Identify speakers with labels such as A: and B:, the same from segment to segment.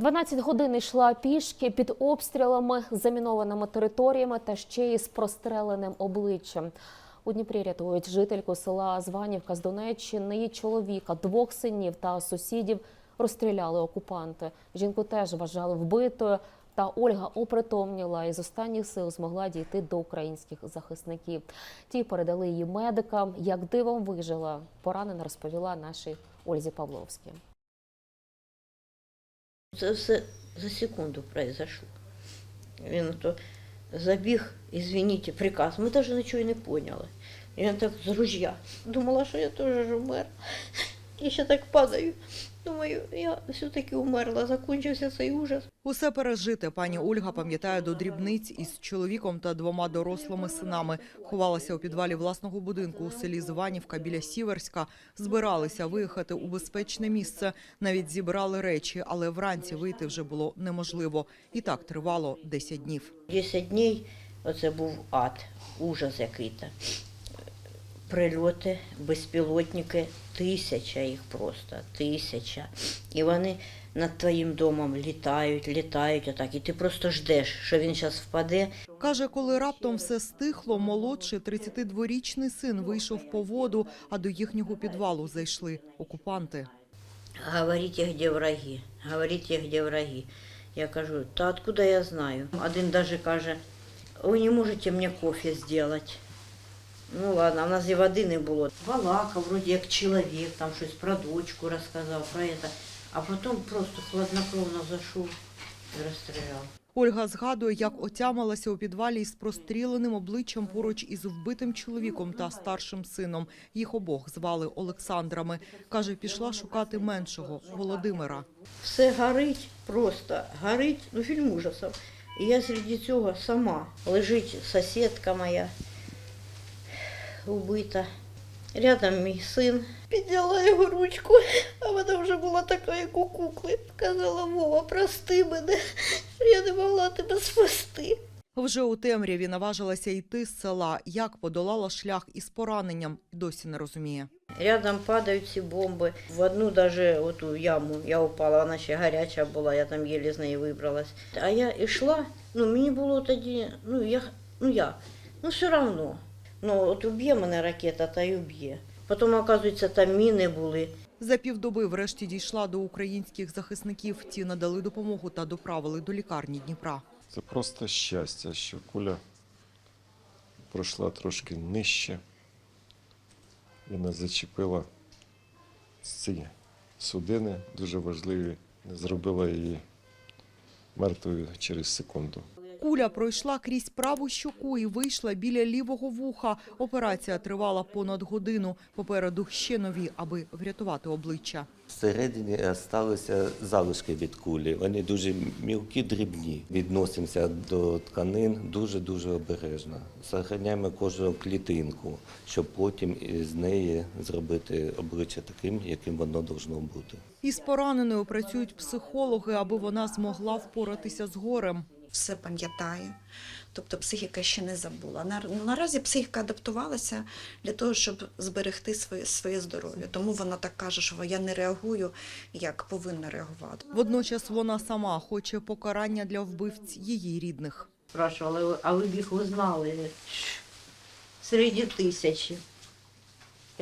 A: 12 годин йшла пішки під обстрілами, замінованими територіями та ще й з простреленим обличчям. У Дніпрі рятують жительку села Званівка з Донеччини. Її чоловіка, двох синів та сусідів розстріляли окупанти. Жінку теж вважали вбитою. Та Ольга опритомніла і з останніх сил змогла дійти до українських захисників. Ті передали її медикам. Як дивом вижила, поранена розповіла нашій Ользі Павловській.
B: Це все за секунду произошло. Він то забіг, извините, приказ. Ми навіть нічого не поняли. І він так з ружья. Думала, що я теж вмер. І ще так падаю. Думаю, я все-таки умерла, закінчився цей ужас.
C: Усе пережите пані Ольга пам'ятає до дрібниць із чоловіком та двома дорослими синами. Ховалася у підвалі власного будинку у селі Званівка біля Сіверська. Збиралися виїхати у безпечне місце. Навіть зібрали речі, але вранці вийти вже було неможливо. І так тривало 10 днів.
B: 10 днів оце був ад, ужас який-то. Прильоти, безпілотники, тисяча їх просто, тисяча. І вони над твоїм домом літають, літають отак. І ти просто ждеш, що він зараз впаде.
C: Каже, коли раптом все стихло, молодший 32-річний син вийшов по воду, а до їхнього підвалу зайшли окупанти.
B: Говорите, где враги, говорите, где враги. Я кажу, та откуда я знаю? Один даже каже, ви не можете мені кофе зробити. Ну ладно, в нас і води не було. Балакав, вроді як чоловік, там щось про дочку розказав, про це. А потім просто хладнокровно зайшов і розстріляв.
C: Ольга згадує, як отямилася у підвалі із простріленим обличчям поруч із вбитим чоловіком та старшим сином. Їх обох звали Олександрами. Каже, пішла шукати меншого Володимира.
B: Все горить, просто горить, ну фільм ужасів. І я серед цього сама. Лежить сусідка моя, убита. Рядом мій син. Підняла його ручку, а вона вже була така, як у кукли. Казала, Вова, прости мене, що я не могла тебе спасти.
C: Вже у темряві наважилася йти з села. Як подолала шлях із пораненням, досі не розуміє.
B: Рядом падають ці бомби. В одну даже оту яму я упала, вона ще гаряча була, я там єлі з неї вибралась. А я йшла, ну мені було тоді, ну я, ну як, ну все одно. Ну от уб'є мене ракета, та й уб'є. Потім, оказується, там міни були.
C: За півдоби врешті дійшла до українських захисників. Ті надали допомогу та доправили до лікарні Дніпра.
D: Це просто щастя, що куля пройшла трошки нижче і не зачепила ці судини, дуже важливі, не зробила її мертвою через секунду.
C: Куля пройшла крізь праву щоку і вийшла біля лівого вуха. Операція тривала понад годину. Попереду ще нові, аби врятувати обличчя.
E: Всередині залишилися залишки від кулі. Вони дуже мілкі, дрібні. Відносимося до тканин дуже-дуже обережно. Сохраняємо кожну клітинку, щоб потім із неї зробити обличчя таким, яким воно должно бути.
C: Із пораненою працюють психологи, аби вона змогла впоратися з горем.
F: Все пам'ятає, тобто психіка ще не забула. На- Наразі психіка адаптувалася для того, щоб зберегти своє, своє здоров'я. Тому вона так каже, що я не реагую, як повинна реагувати.
C: Водночас вона сама хоче покарання для вбивць її рідних.
B: Спрашивали, а ви б їх узнали? Серед тисячі.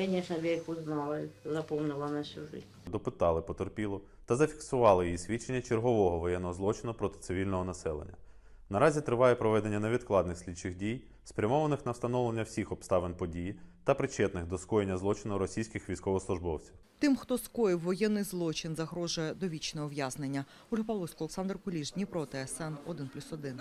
B: Звісно, я їх узнала, запомнила на всю життя.
G: допитали потерпілу та зафіксували її свідчення чергового воєнного злочину проти цивільного населення. Наразі триває проведення невідкладних слідчих дій, спрямованих на встановлення всіх обставин події та причетних до скоєння злочину російських військовослужбовців.
C: Тим, хто скоїв воєнний злочин, загрожує довічне ув'язнення. Ольга Павловська, Олександр Куліш, Дніпро, ТСН 1+,1.